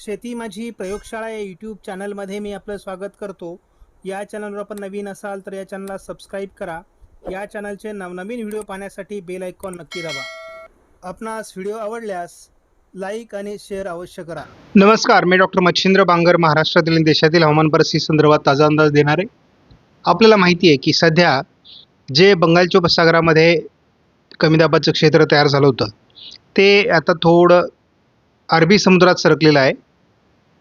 शेती माझी प्रयोगशाळा या यूट्यूब चॅनलमध्ये मी आपलं स्वागत करतो. या चॅनलवर आपण नवीन असाल तर या चॅनलला सबस्क्राईब करा. या चॅनलचे नवनवीन व्हिडिओ पाहण्यासाठी बेल आयकॉन नक्की दाबा. आपणास व्हिडिओ आवडल्यास लाईक आणि शेअर अवश्य करा. नमस्कार मी डॉक्टर मच्छिंद्र बांगर महाराष्ट्रातील आणि देशातील हवामान परिस्थिती संदर्भात ताजा अंदाज देणार. आहे आपल्याला माहिती आहे की सध्या जे बंगालच्या उपसागरामध्ये कमी दाबाचं क्षेत्र तयार झालं होतं ते आता थोडं अरबी समुद्रात सरकलेलं आहे.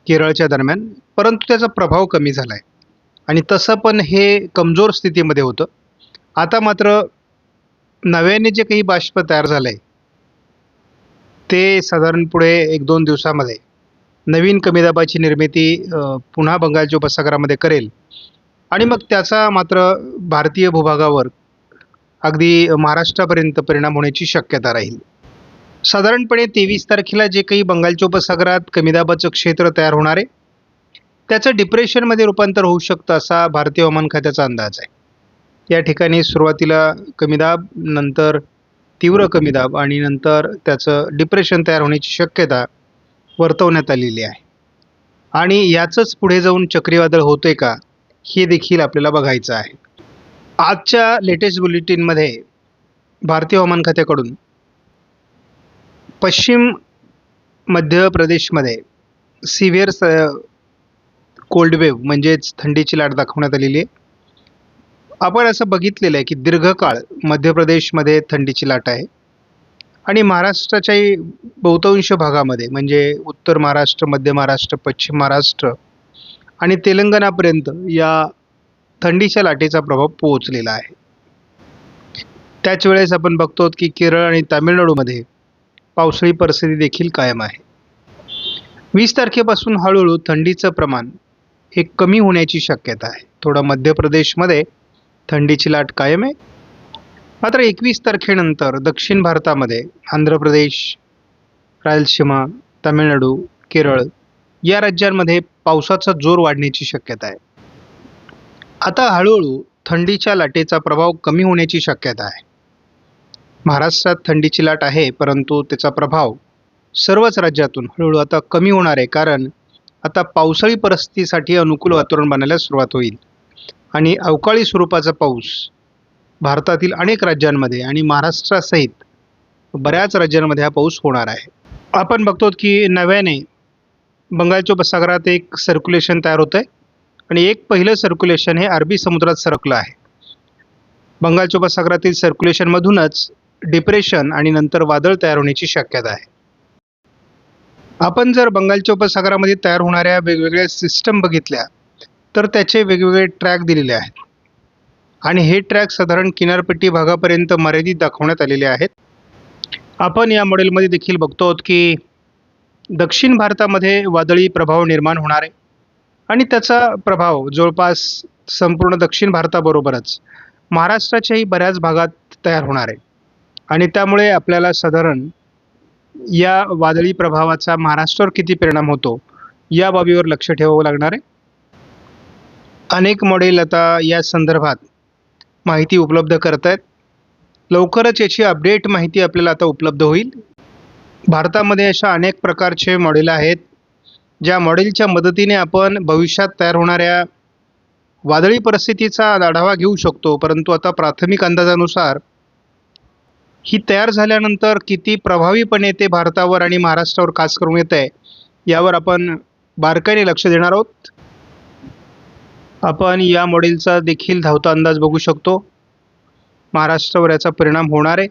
केरळच्या दरम्यान परंतु त्याचा प्रभाव कमी झाला आहे आणि तसं पण हे कमजोर स्थितीमध्ये होतं. आता मात्र नव्याने जे काही बाष्प तयार झालं आहे ते साधारण पुढे एक दोन दिवसामध्ये नवीन कमी दाबाची निर्मिती पुन्हा बंगालच्या उपसागरामध्ये करेल. आणि मग त्याचा मात्र भारतीय भूभागावर अगदी महाराष्ट्रापर्यंत परिणाम होण्याची शक्यता राहील. साधारणपणे तेवीस तारखेला जे काही बंगालच्या उपसागरात कमी दाबाचं क्षेत्र तयार होणार आहे त्याचं डिप्रेशनमध्ये रूपांतर होऊ शकतं असा भारतीय हवामान खात्याचा अंदाज आहे. या ठिकाणी सुरुवातीला कमी दाब नंतर तीव्र कमी दाब आणि नंतर त्याचं डिप्रेशन तयार होण्याची शक्यता वर्तवण्यात आलेली आहे. आणि याचंच पुढे जाऊन चक्रीवादळ होते का हे देखील आपल्याला बघायचं आहे. आजच्या लेटेस्ट बुलेटिनमध्ये भारतीय हवामान खात्याकडून पश्चिम मध्य प्रदेशमध्ये सिव्हिअर स कोल्ड वेव्ह म्हणजेच थंडीची लाट दाखवण्यात आलेली आहे. आपण असं बघितलेलं आहे की दीर्घकाळ मध्य प्रदेशमध्ये थंडीची लाट आहे. आणि महाराष्ट्राच्याही बहुतांश भागामध्ये म्हणजे उत्तर महाराष्ट्र मध्य महाराष्ट्र पश्चिम महाराष्ट्र आणि तेलंगणापर्यंत या थंडीच्या लाटेचा प्रभाव पोहोचलेला आहे. त्याच वेळेस आपण बघतो की केरळ आणि तामिळनाडूमध्ये पावसाळी परिस्थिती देखील कायम आहे. वीस तारखेपासून हळूहळू थंडीचं प्रमाण हे कमी होण्याची शक्यता आहे. थोडं मध्य प्रदेशमध्ये थंडीची लाट कायम आहे. मात्र एकवीस तारखेनंतर दक्षिण भारतामध्ये आंध्र प्रदेश रायलसीमा तामिळनाडू केरळ या राज्यांमध्ये पावसाचा जोर वाढण्याची शक्यता आहे. आता हळूहळू थंडीच्या लाटेचा प्रभाव कमी होण्याची शक्यता आहे. महाराष्ट्रात थंडीची लाट आहे परंतु त्याचा प्रभाव सर्वच राज्यातून हळूहळू आता कमी होणार आहे कारण आता पावसाळी परिस्थितीसाठी अनुकूल वातावरण बनायला सुरुवात होईल. आणि अवकाळी स्वरूपाचा पाऊस भारतातील अनेक राज्यांमध्ये आणि महाराष्ट्रासहित बऱ्याच राज्यांमध्ये हा पाऊस होणार आहे. आपण बघतो की नव्याने बंगालच्या उपसागरात एक सर्क्युलेशन तयार होतं आहे आणि एक पहिलं सर्क्युलेशन हे अरबी समुद्रात सरकलं आहे. बंगालच्या उपसागरातील सर्क्युलेशनमधूनच डिप्रेशन आणि नंतर वादळ तयार होण्याची शक्यता आहे. आपण जर बंगालच्या उपसागरामध्ये तयार होणाऱ्या वेगवेगळ्या सिस्टम बघितल्या तर त्याचे वेगवेगळे ट्रॅक दिलेले आहेत. आणि हे ट्रॅक साधारण किनारपट्टी भागापर्यंत मर्यादित दाखवण्यात आलेले आहेत. आपण या मॉडेलमध्ये देखील बघतो आहोत की दक्षिण भारतामध्ये वादळी प्रभाव निर्माण होणार आहे. आणि त्याचा प्रभाव जवळपास संपूर्ण दक्षिण भारताबरोबरच महाराष्ट्राच्याही बऱ्याच भागात तयार होणार आहे. आणि त्यामुळे आपल्याला साधारण या वादळी प्रभावाचा महाराष्ट्रावर किती परिणाम होतो या बाबीवर लक्ष ठेवावं लागणार आहे? अनेक मॉडेल आता या संदर्भात माहिती उपलब्ध करत आहेत लवकरच याची अपडेट माहिती आपल्याला आता उपलब्ध होईल. भारतामध्ये अशा अनेक प्रकारचे मॉडेल आहेत ज्या मॉडेलच्या मदतीने आपण भविष्यात तयार होणाऱ्या वादळी परिस्थितीचा आढावा घेऊ शकतो. परंतु आता प्राथमिक अंदाजानुसार ही तयार झाल्यानंतर किती प्रभावीपणे ते भारतावर आणि महाराष्ट्रावर खास करून येत आहे यावर आपण बारकाईने लक्ष देणार आहोत. आपण या मॉडेलचा देखील धावता अंदाज बघू शकतो. महाराष्ट्रावर याचा परिणाम होणार आहे.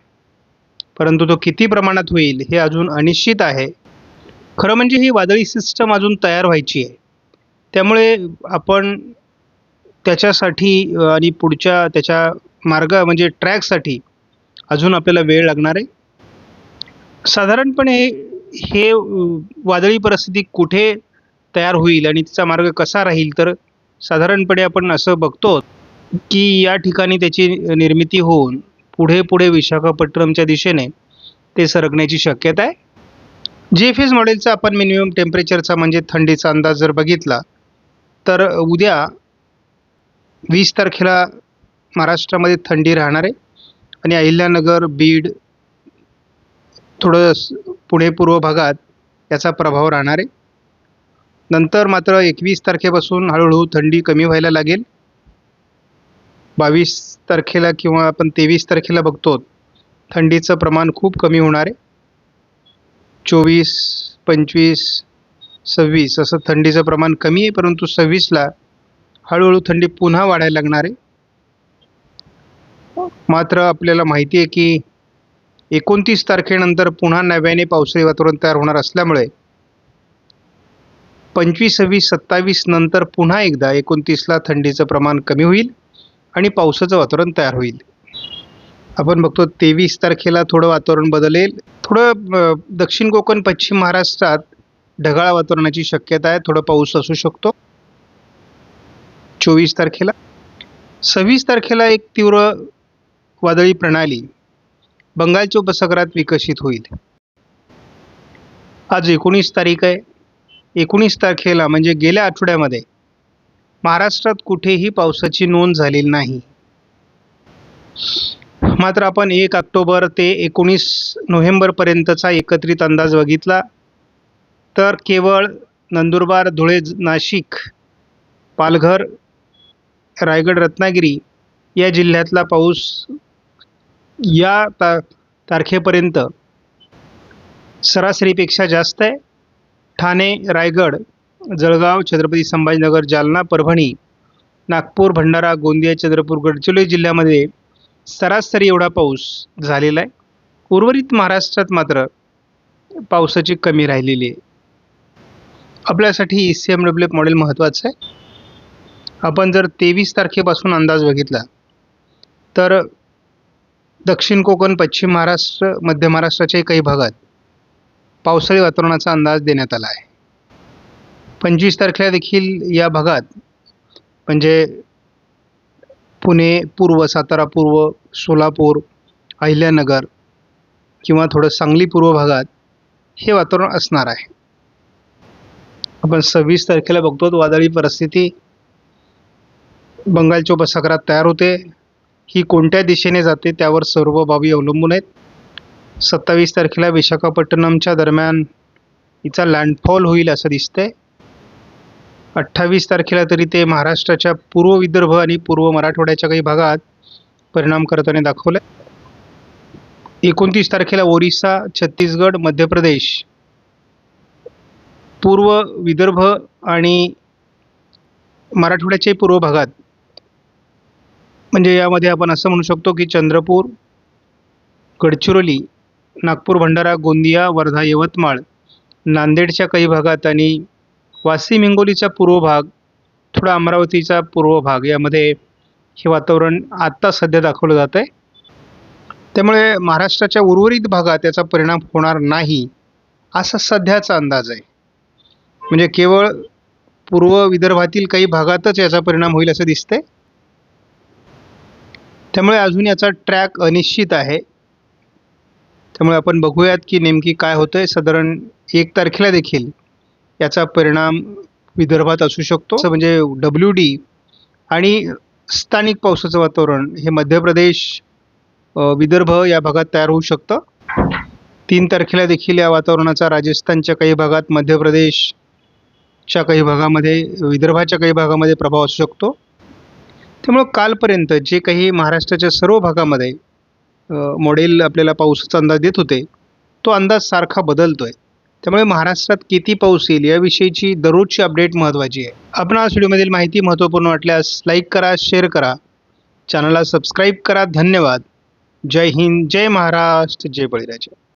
परंतु तो किती प्रमाणात होईल हे अजून अनिश्चित आहे. खरं म्हणजे ही वादळी सिस्टम अजून तयार व्हायची आहे. त्यामुळे आपण त्याच्यासाठी आणि पुढच्या त्याच्या मार्ग म्हणजे ट्रॅकसाठी अजून आपल्याला वेळ लागणार आहे. साधारणपणे हे वादळी परिस्थिती कुठे तयार होईल आणि तिचा मार्ग कसा राहील तर साधारणपणे आपण असं बघतो की या ठिकाणी त्याची निर्मिती होऊन पुढे पुढे विशाखापट्टणमच्या दिशेने ते सरकण्याची शक्यता आहे. जी एफ एस मॉडेलचा आपण मिनिमम टेम्परेचरचा म्हणजे थंडीचा अंदाज जर बघितला तर उद्या वीस तारखेला महाराष्ट्रामध्ये थंडी राहणार आहे. आणि अहिल्यानगर बीड थोडं पुणे पूर्व भागात याचा प्रभाव राहणार आहे. नंतर मात्र एकवीस तारखेपासून हळूहळू थंडी कमी व्हायला लागेल. बावीस तारखेला किंवा आपण तेवीस तारखेला बघतो थंडीचं प्रमाण खूप कमी होणार आहे. चोवीस पंचवीस सव्वीस असं थंडीचं प्रमाण कमी आहे परंतु सव्वीसला हळूहळू थंडी पुन्हा वाढायला लागणार आहे. मात्र आपल्याला माहिती आहे की एकोणतीस तारखेनंतर पुन्हा नव्याने पावसाळी वातावरण तयार होणार असल्यामुळे पंचवीस सव्वीस सत्तावीस नंतर पुन्हा एकदा एकोणतीसला थंडीचं प्रमाण कमी होईल आणि पावसाचं वातावरण तयार होईल. आपण बघतो तेवीस तारखेला थोडं वातावरण बदलेल. थोडं दक्षिण कोकण पश्चिम महाराष्ट्रात ढगाळ वातावरणाची शक्यता आहे. थोडं पाऊस असू शकतो. चोवीस तारखेला. सव्वीस तारखेला एक तीव्र वादळी प्रणाली बंगालच्या उपसागरात विकसित होईल. आज एकोणीस तारीख आहे. एकोणीस तारखेला म्हणजे गेल्या आठवड्यामध्ये महाराष्ट्रात कुठेही पावसाची नोंद झालेली नाही. मात्र आपण एक ऑक्टोबर ते एकोणीस नोव्हेंबरपर्यंतचा एकत्रित अंदाज बघितला तर केवळ नंदुरबार धुळे नाशिक पालघर रायगड रत्नागिरी या जिल्ह्यातला पाऊस या ता तारखेपर्यंत सरासरीपेक्षा जास्त आहे. ठाणे रायगड जळगाव छत्रपती संभाजीनगर जालना परभणी नागपूर भंडारा गोंदिया चंद्रपूर गडचिरोली जिल्ह्यामध्ये सरासरी एवढा पाऊस झालेला आहे. उर्वरित महाराष्ट्रात मात्र पावसाची कमी राहिलेली आहे. आपल्यासाठी E C M W F model महत्त्वाचं आहे. आपण जर तेवीस तारखेपासून अंदाज बघितला तर दक्षिण कोकण पश्चिम महाराष्ट्र मध्य महाराष्ट्राच्या काही भागात पावसाळी वातावरणाचा अंदाज देण्यात आला आहे. पंचवीस तारखेला देखील या भागात म्हणजे पुणे पूर्व सातारा पूर्व सोलापूर अहिल्यानगर किंवा थोडं सांगली पूर्व भागात हे वातावरण असणार आहे. आपण सव्वीस तारखेला बघतो वादळी परिस्थिती. बंगालच्या उपसागरात तयार होते. ही कोणत्या दिशेने जाते त्यावर सर्व बाबी अवलंबून आहेत. सत्तावीस तारखेला विशाखापट्टणमच्या दरम्यान हिचा लँडफॉल होईल असं दिसतंय. अठ्ठावीस तारखेला तरी ते महाराष्ट्राच्या पूर्व विदर्भ आणि पूर्व मराठवाड्याच्या काही भागात परिणाम करताना दाखवलं एकोणतीस तारखेला ओरिसा छत्तीसगड मध्य प्रदेश पूर्व विदर्भ आणि मराठवाड्याच्याही पूर्व भागात म्हणजे यामध्ये आपण असं म्हणू शकतो की चंद्रपूर गडचिरोली नागपूर भंडारा गोंदिया वर्धा यवतमाळ नांदेडच्या काही भागात आणि वाशिम हिंगोलीचा पूर्व भाग थोडा अमरावतीचा पूर्व भाग यामध्ये हे वातावरण आत्ता सध्या दाखवलं जात आहे त्यामुळे महाराष्ट्राच्या उर्वरित भागात याचा परिणाम होणार नाही असा सध्याचा अंदाज आहे. म्हणजे केवळ पूर्व विदर्भातील काही भागातच याचा परिणाम होईल असं दिसतंय. त्यामुळे अजून याचा ट्रॅक अनिश्चित आहे. त्यामुळे आपण बघूयात की नेमकी काय होतं आहे साधारण एक तारखेला देखील याचा परिणाम विदर्भात असू शकतो. असं म्हणजे डब्ल्यू डी आणि स्थानिक पावसाचं वातावरण हे मध्य प्रदेश विदर्भ या भागात तयार होऊ शकतं. तीन तारखेला देखील या वातावरणाचा राजस्थानच्या काही भागात मध्य प्रदेशच्या काही भागामध्ये विदर्भाच्या काही भागामध्ये प्रभाव असू शकतो. त्यामुळं कालपर्यंत जे काही महाराष्ट्राच्या सर्व भागामध्ये मॉडेल आपल्याला पावसाचा अंदाज देत होते तो अंदाज सारखा बदलतो आहे त्यामुळे महाराष्ट्रात किती पाऊस येईल याविषयीची दररोजची अपडेट महत्त्वाची आहे. आपण आज व्हिडिओमधील माहिती महत्त्वपूर्ण वाटल्यास लाईक करा शेअर करा. चॅनलला सबस्क्राईब करा. धन्यवाद. जय हिंद जय महाराष्ट्र जय बळीराजा.